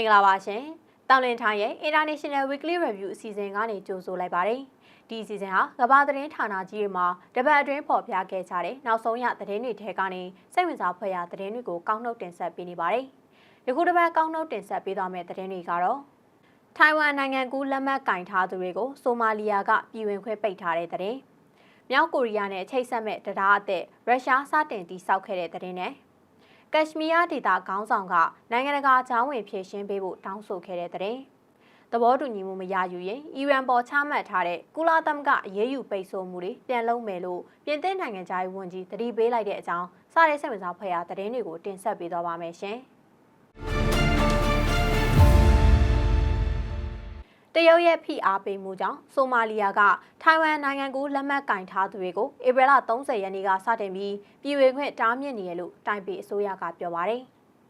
င်္ဂလာပါရှင်။တောင်လင်ထိုင်ရဲ့ International Weekly Review အစီအစဉ်ကနေကြိုဆိုလိုက်ပါတယ်။ဒီအစီအစဉ်ဟာကမ္ဘာသတင်းဌာနကြီးတွေမှာတပတ်အတွင်းပေါ်ပြခဲ့ကြတဲ့နောက်ဆုံးရသတင်းတွေထဲကနေစိတ်ဝင်စားဖွယ်ရာသတင်းတွေကိုကောက်နှုတ်တင်ဆက်ပေးနေပါတယ်။ယခုတစ်ပတ်ကောက်နှုတ်တင်ဆက်ပေးသွားမယ့်သတင်းတွေကတော့ထိုင်ဝမ်နိုင်ငံကူးလက်မှတ်ကင်ထားသူတွေကိုဆိုမာလီယာကပြည်ဝင်ခွင့်ပိတ်ထားတဲ့သတင်း။မြောက်ကိုရီးယားနဲ့ချိတ်ဆက်မဲ့တရားအသည့်ရုရှားစတင်တည်ဆောက်ခဲ့တဲ့သတင်းနဲ့ ကက်ရှမီးယားဒေသခေါင်းဆောင်ကနိုင်ငံတကာအကြောင်းဝင်ဖြည့်ရှင်းပေးဖို့တောင်းဆိုခဲ့တဲ့တဲ့။သဘောတူညီမှုမရယူရင်အီရန်ပေါ်ချမှတ်ထားတဲ့ကုလသမဂ္ဂအရေးယူပိတ်ဆို့မှုတွေပြန်လုပ်မယ်လို့ပြင်သစ်နိုင်ငံသားဝန်ကြီးတတိပေးလိုက်တဲ့အကြောင်းစတဲ့စိတ်ဝင်စားဖွယ်ရာသတင်းတွေကိုတင်ဆက်ပေးသွားပါမယ်ရှင်။ ရုတ်ရဲ့ဖိအားပေးမှုကြောင့်ဆိုမာလီယာကထိုင်ဝမ်နိုင်ငံကိုလက်မှတ်ကင်ထားသူတွေကိုဧပြီလ30ရက်နေ့ကစတင်ပြီးပြည်ဝင်ခွင့်တားမြစ်နေရလို့တိုင်ပေအစိုးရကပြောပါတယ်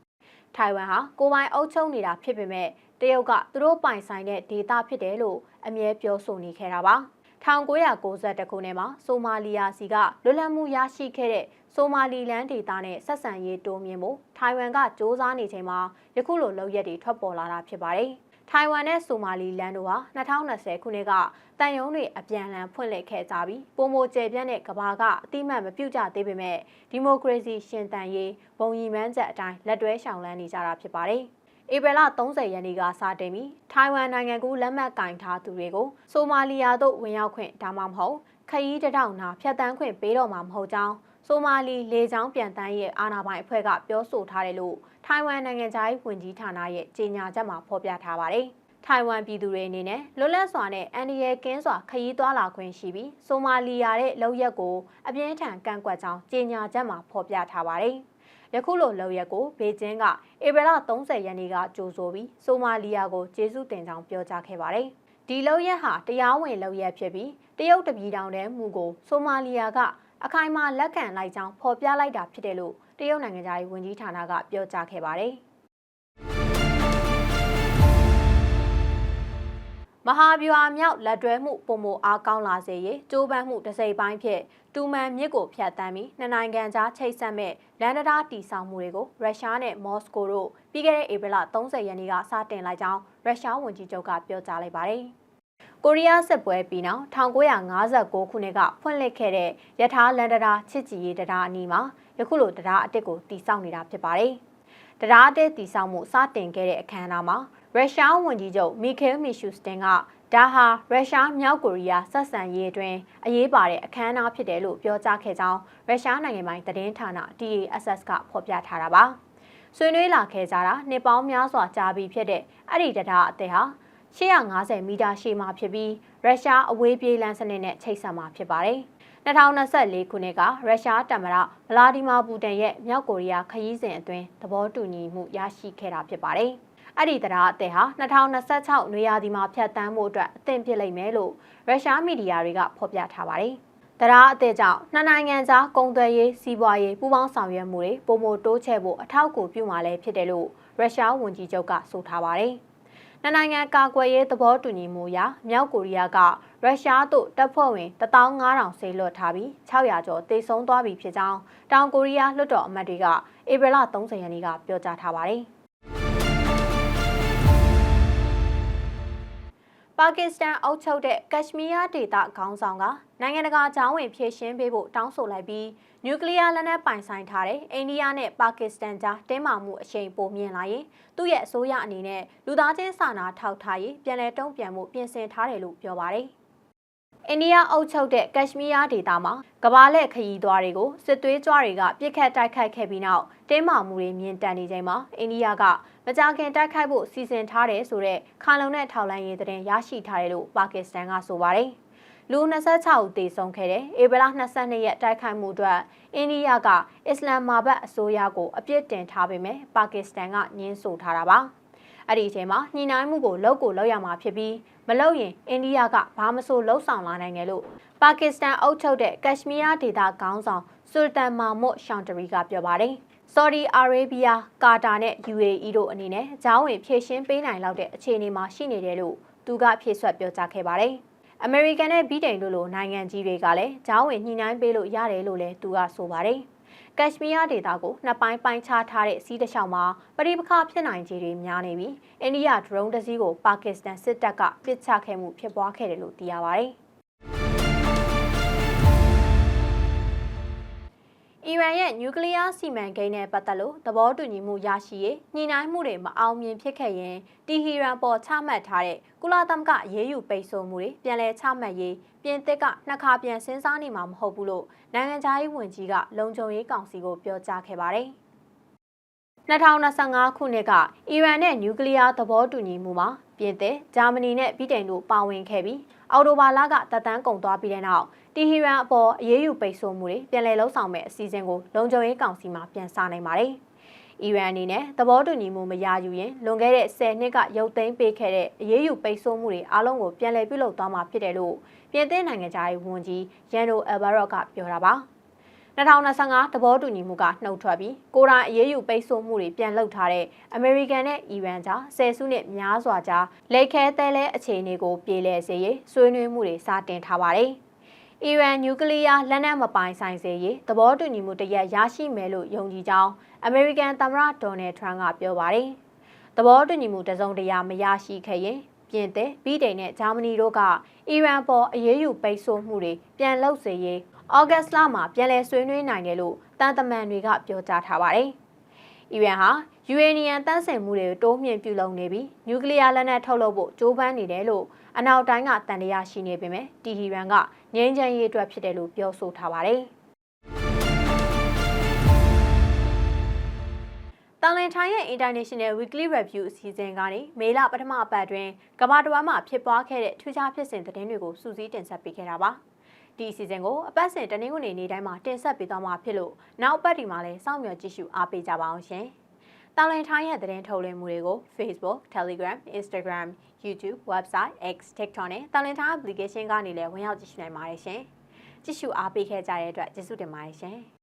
။ထိုင်ဝမ်ဟာကိုယ်ပိုင်အုပ်ချုပ်နေတာဖြစ်ပေမဲ့တရုတ်ကသူတို့ပိုင်ဆိုင်တဲ့ဒေသဖြစ်တယ်လို့အမြဲပြောဆိုနေခဲ့တာပါ။1992ခုနှစ်မှာဆိုမာလီယာစီကလွတ်လပ်မှုရရှိခဲ့တဲ့ဆိုမာလီလန်ဒေသနဲ့ဆက်ဆံရေးတိုးမြှင့်ဖို့ထိုင်ဝမ်ကစ조사နေချိန်မှာယခုလိုလုပ်ရက်တွေထွက်ပေါ်လာတာဖြစ်ပါတယ်။ ထိုင်ဝမ်နဲ့ဆိုမာလီလန်တို့ဟာ2020ခုနှစ်ကတန်ယုံတွေအပြန်အလှန်ဖွင့်လှစ်ခဲ့ကြပြီးပုံမိုကျယ်ပြန့်တဲ့ကဘာကအတိမတ်မပြုတ်ကြသေးပေမဲ့ဒီမိုကရေစီရှင်တန်ရေးဘုံရီမန်းချက်အတိုင်းလက်တွဲရှောင်လန်းနေကြတာဖြစ်ပါတယ်။ဧပြီလ30ရက်နေ့ကစတင်ပြီးထိုင်ဝမ်နိုင်ငံကူလက်မှတ်ကင်ထားသူတွေကိုဆိုမာလီယာတို့ဝင်ရောက်ခွင့်ဒါမှမဟုတ်ခရီးတထောင်နာဖျက်တမ်းခွင့်ပေးတော့မှာမဟုတ်ကြောင်း ဆိုမာလီလေကြောင်းပြန်တမ်းရဲ့အာဏာပိုင်အဖွဲ့ကပြောဆိုထားတယ်လို့ထိုင်ဝမ်နိုင်ငံသားရေးဝန်ကြီးဌာနရဲ့ကြေညာချက်မှာဖော်ပြထားပါတယ်။ထိုင်ဝမ်ပြည်သူတွေအနေနဲ့လွတ်လပ်စွာနဲ့အန်ဒီရဲကင်းစွာခရီးသွားလာခွင့်ရှိပြီးဆိုမာလီယာရဲ့လောက်ရက်ကိုအပြင်းထန်ကန့်ကွက်ကြောင်းကြေညာချက်မှာဖော်ပြထားပါတယ်။ယခုလိုလောက်ရက်ကိုဘေကျင်းကဧပြီလ30ရက်နေ့ကကြိုဆိုပြီးဆိုမာလီယာကိုကျေးဇူးတင်ကြောင်းပြောကြားခဲ့ပါတယ်။ဒီလောက်ရက်ဟာတရားဝင်လောက်ရက်ဖြစ်ပြီးတရုတ်တပြည်တောင်တန်းမှုကိုဆိုမာလီယာက အခိုင်အမာလက်ခံလိုက်ကြောင်းဖော်ပြလိုက်တာဖြစ်တယ်လို့တရုတ်နိုင်ငံသားရေးဝန်ကြီးဌာနကပြောကြားခဲ့ပါတယ်။မဟာဗျူဟာမြောက်လက်တွဲမှုပုံမအားကောင်းလာစေရေးကြိုးပမ်းမှုတစ်စိတ်ပိုင်းဖြစ်တူမန်မြစ်ကိုဖျက်ဆီးပြီးနှစ်နိုင်ငံကြားချိတ်ဆက်မဲ့လန်ဒတာတီဆောင်မှုတွေကိုရုရှားနဲ့မော်စကိုတို့ပြီးခဲ့တဲ့ဧပြီလ30ရက်နေ့ကစတင်လိုက်ကြောင်းရုရှားဝန်ကြီးချုပ်ကပြောကြားလိုက်ပါတယ်။ ကိုရီးယားစစ်ပွဲပြီးနောက်1959ခုနှစ်ကဖွင့်လှစ်ခဲ့တဲ့ယထာလန်ဒတာချစ်ကြည်ရေးတရားအနီးမှာယခုလိုတရားအစ်စ်ကိုတည်ဆောက်နေတာဖြစ်ပါတယ်။တရားအစ်စ်တည်ဆောက်မှုစတင်ခဲ့တဲ့အခမ်းအနားမှာရုရှားဝန်ကြီးချုပ်မီခဲမီရှူစတင်ကဒါဟာရုရှားမြောက်ကိုရီးယားဆက်ဆံရေးအတွင်းအရေးပါတဲ့အခမ်းအနားဖြစ်တယ်လို့ပြောကြားခဲ့ကြောင်းရုရှားနိုင်ငံပိုင်သတင်းဌာန TASS ကဖော်ပြထားတာပါ။ဆွေးနွေးလာခဲ့ကြတာနှစ်ပေါင်းများစွာကြာပြီဖြစ်တဲ့အဲ့ဒီတရားအသစ်ဟာ 850မီတာရှည်မှာဖြစ်ပြီးရုရှားအဝေးပြေးလမ်းစနစ်နဲ့ချိတ်ဆက်မှာဖြစ်ပါတယ်။2024ခုနှစ်ကရုရှားတမရဗလာဒီမာပူတင်ရဲ့မြောက်ကိုရီးယားခရီးစဉ်အတွင်းသဘောတူညီမှုရရှိခဲ့တာဖြစ်ပါတယ်။အဲ့ဒီတရားအသစ်ဟာ2026နွေရာသီမှာဖြတ်တန်းမှုအတွက်အသင့်ဖြစ်လိမ့်မယ်လို့ရုရှားမီဒီယာတွေကဖော်ပြထားပါတယ်။တရားအသစ်ကြောင့်နှစ်နိုင်ငံကြားကုန်သွယ်ရေးစီးပွားရေးပူးပေါင်းဆောင်ရွက်မှုတွေပုံမတိုးချဲ့ဖို့အထောက်အကူပြုမှာလည်းဖြစ်တယ်လို့ရုရှားဝန်ကြီးချုပ်ကဆိုထားပါတယ်။ နှစ်နိုင်ငံကာကွယ်ရေးသဘောတူညီမှုအရမြောက်ကိုရီးယားကရုရှားသို့တပ်ဖွဲ့ဝင်15000ဆေးလွှတ်ထားပြီး600ကျော်တေဆုံးသွားပြီဖြစ်ကြောင်းတောင်ကိုရီးယားလွှတ်တော်အမတ်တွေကဧပြီလ30ရက်နေ့ကပြောကြားထားပါတယ်။ ပါကစ္စတန်အုပ်ချုပ်တဲ့ကက်ရှမီးယားဒေသခေါင်းဆောင်ကနိုင်ငံတကာအကြောင်းဝင်ဖြည့်ရှင်းပေးဖို့တောင်းဆိုလိုက်ပြီးနျူကလ িয়ার လက်နက်ပိုင်ဆိုင်ထားတဲ့အိန္ဒိယနဲ့ပါကစ္စတန်ကြားတင်းမာမှုအရှိန်ပိုမြင့်လာရင်သူ့ရဲ့အစိုးရအနေနဲ့လူသားချင်းစာနာထောက်ထားရေးပြန်လည်တုံ့ပြန်မှုပြင်ဆင်ထားတယ်လို့ပြောပါတယ်။ အိန္ဒိယအုပ်ချုပ်တဲ့ကက်ရှမီးယားဒေသမှာကဘာလက်ခရီးသွားတွေကိုစစ်သွေးကြွတွေကပြစ်ခတ်တိုက်ခိုက်ခဲ့ပြီးနောက်တင်းမာမှုတွေမြင့်တက်နေချိန်မှာအိန္ဒိယကမကြာခင်တိုက်ခိုက်ဖို့စီစဉ်ထားတယ်ဆိုတဲ့ခါလုံနဲ့ထောက်လိုင်းရေးသတင်းရရှိထားတယ်လို့ပါကစ္စတန်ကဆိုပါတယ်။လူ26ဦးသေဆုံးခဲ့တဲ့ဧပြီလ22ရက်တိုက်ခိုက်မှုအတွက်အိန္ဒိယကအစ္စလမ်မာဘတ်အစိုးရကိုအပြစ်တင်ထားပေမဲ့ပါကစ္စတန်ကညှင်းဆိုထားတာပါ အဲ့ဒီအချိန်မှာညှိနှိုင်းမှုကိုလောက်ကိုလောက်ရမှာဖြစ်ပြီးမလောက်ရင်အိန္ဒိယကဘာမဆိုလှုပ်ဆောင်လာနိုင်တယ်လို့ပါကစ္စတန်အုပ်ချုပ်တဲ့ကက်ရှမီးယားဒေသခေါင်းဆောင်ဆူလ်တန်မာမွတ်ရှောင်တရီကပြောပါတယ်ဆော်ဒီအာရေဗျကာတာနဲ့ UAE တို့အနေနဲ့ဂျောင်းဝင်ဖြည့်ရှင်းပေးနိုင်လောက်တဲ့အခြေအနေမှာရှိနေတယ်လို့သူကဖြည့်ဆွတ်ပြောကြားခဲ့ပါတယ်။အမေရိကန်နဲ့ဗြိတိန်တို့လိုနိုင်ငံကြီးတွေကလည်းဂျောင်းဝင်ညှိနှိုင်းပေးလို့ရတယ်လို့လည်းသူကဆိုပါတယ်။ ကက်ရှ်မီးယားဒေသကိုနှစ်ပိုင်းပိုင်းခြားထားတဲ့စီးတစ်လျှောက်မှာပရိပခဖြစ်နိုင်ခြေတွေများနေပြီးအိန္ဒိယဒရုန်းတစ်စီးကိုပါကစ္စတန်စစ်တပ်ကပစ်ချခဲ့မှုဖြစ်ပွားခဲ့တယ်လို့သိရပါတယ်။ အီရန်ရဲ့နျူကလ িয়ার စီမံကိန်းနဲ့ပတ်သက်လို့သဘောတူညီမှုရရှိရေးညှိနှိုင်းမှုတွေမအောင်မြင်ဖြစ်ခဲ့ရင်တီဟီရန်ပေါ်ချမှတ်ထားတဲ့ကုလသမဂ္ဂရေးယူပိတ်ဆို့မှုတွေပြန်လည်ချမှတ်ရေးပြင်သစ်ကနှစ်ခါပြန်စဉ်းစားနေမှာမဟုတ်ဘူးလို့နိုင်ငံခြားရေးဝန်ကြီးကလုံခြုံရေးကောင်စီကိုပြောကြားခဲ့ပါတယ်။2025ခုနှစ်ကအီရန်နဲ့နျူကလ িয়ার သဘောတူညီမှုမှာပြင်သစ်၊ဂျာမနီနဲ့ဗြိတိန်တို့ပါဝင်ခဲ့ပြီးအော်တိုဘာလကတပ်တန်းကုန်သွားပြီးတဲ့နောက် တီဟီရန်အပေါ်အရေးယူပိတ်ဆို့မှုတွေပြန်လည်လှုပ်ဆောင်မဲ့အစီအစဉ်ကိုလုံခြုံရေးကောင်စီမှပြန်စနိုင်ပါတယ်။အီရန်အနေနဲ့သဘောတူညီမှုမရယူရင်လွန်ခဲ့တဲ့10နှစ်ကရုပ်သိမ်းပေးခဲ့တဲ့အရေးယူပိတ်ဆို့မှုတွေအားလုံးကိုပြန်လည်ပြုလုပ်သွားမှာဖြစ်တယ်လို့ပြင်သစ်နိုင်ငံသားရေးဝန်ကြီးရန်ဒိုအယ်ဘာရော့ကပြောတာပါ2025သဘောတူညီမှုကနှုတ်ထွက်ပြီးကိုရိုနာအရေးယူပိတ်ဆို့မှုတွေပြန်လုပ်ထားတဲ့အမေရိကန်နဲ့အီရန်ကြားဆယ်စုနှစ်များစွာကြားလက်ခဲသဲလဲအခြေအနေကိုပြေလည်စေရေးဆွေးနွေးမှုတွေစတင်ထားပါတယ်။ အီရန်နျူကလ িয়ার လက်နက်မပိုင်ဆိုင်စေရေးသဘောတူညီမှုတရက်ရရှိမယ်လို့ယုံကြည်ကြောင်းအမေရိကန်သမ္မတဒေါ်နယ်ထရန့်ကပြောပါတယ်။သဘောတူညီမှုတစုံတရာမရရှိခဲ့ရင်ပြင်သစ်၊ဗြိတိန်နဲ့ဂျာမနီတို့ကအီရန်ပေါ်အရေးယူပိတ်ဆို့မှုတွေပြန်လုပ်စေရေးဩဂတ်စ်လမှာပြန်လည်ဆွေးနွေးနိုင်တယ်လို့တန်တမန်တွေကပြောကြားထားပါတယ်။အီရန်ဟာ ယူရေနီယံတန်းစင်မှုတွေတိုးမြင့်ပြုလုပ်နေပြီးနျူကလ িয়ার လက်နက်ထုတ်လုပ်ဖို့ကြိုးပမ်းနေတယ်လို့အနောက်တိုင်းကတန်တရားရှိနေပေမဲ့တီဟီရန်ကငြိမ်းချမ်းရေးအတွက်ဖြစ်တယ်လို့ပြောဆိုထားပါတယ်။တန်လန်ထိုင်းရဲ့ International Weekly Review အစီအစဉ်ကနေမေလပထမအပတ်တွင်ကမ္ဘာတစ်ဝန်းမှာဖြစ်ပွားခဲ့တဲ့ထူးခြားဖြစ်စဉ်သတင်းတွေကိုစူးစီးတင်ဆက်ပေးခဲ့တာပါ။ဒီအစီအစဉ်ကိုအပတ်စဉ်တနင်္ဂနွေနေ့တိုင်းမှာတင်ဆက်ပေးသွားမှာဖြစ်လို့နောက်အပတ်ဒီမှာလည်းစောင့်မျှော်ကြည့်ရှုအားပေးကြပါအောင်ရှင်။ တောင်လန်ထိုင်းရဲ့သတင်းထုတ်လွှင့်မှုတွေကို Facebook, Telegram, Instagram, YouTube, Website, X, TikTok နဲ့တောင်လန်ထိုင်း application ကနေလည်းဝင်ရောက်ကြည့်ရှုနိုင်ပါတယ်ရှင်။ကြည့်ရှုအားပေးခဲ့ကြတဲ့အတွက်ကျေးဇူးတင်ပါတယ်ရှင်။